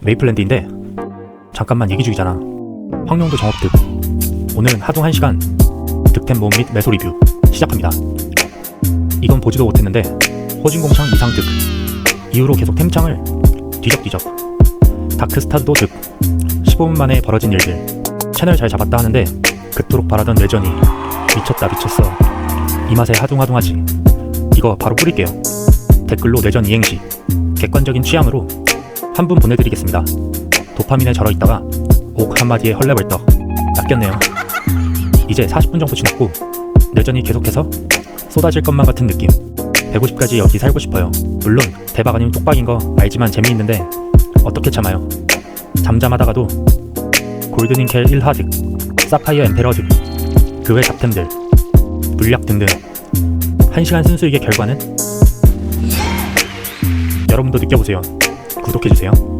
메이플랜드인데 잠깐만 얘기 중이잖아. 황룡도 정업득. 오늘은 하중 1시간 득템 모음 및 매소 리뷰 시작합니다. 이건 보지도 못했는데 호진공창 이상 득. 이후로 계속 템창을 뒤적뒤적. 다크스타드도 득. 15분 만에 벌어진 일들. 채널 잘 잡았다 하는데 그토록 바라던 레전이 미쳤다 미쳤어. 이 맛에 하둥하둥하지. 이거 바로 뿌릴게요. 댓글로 내전 이행시. 객관적인 취향으로 한 분 보내드리겠습니다. 도파민에 절어 있다가 옥 한마디에 헐레벌떡 낚였네요. 이제 40분 정도 지났고 내전이 계속해서 쏟아질 것만 같은 느낌. 150까지 여기 살고 싶어요. 물론 대박 아니면 똑박인 거 알지만 재미있는데 어떻게 참아요? 잠잠하다가도 골드닌켈 1하득, 사파이어 엠페러득, 그외 잡템들, 물약 등등 1시간 순수익의 결과는 여러분도 느껴보세요. 구독해주세요.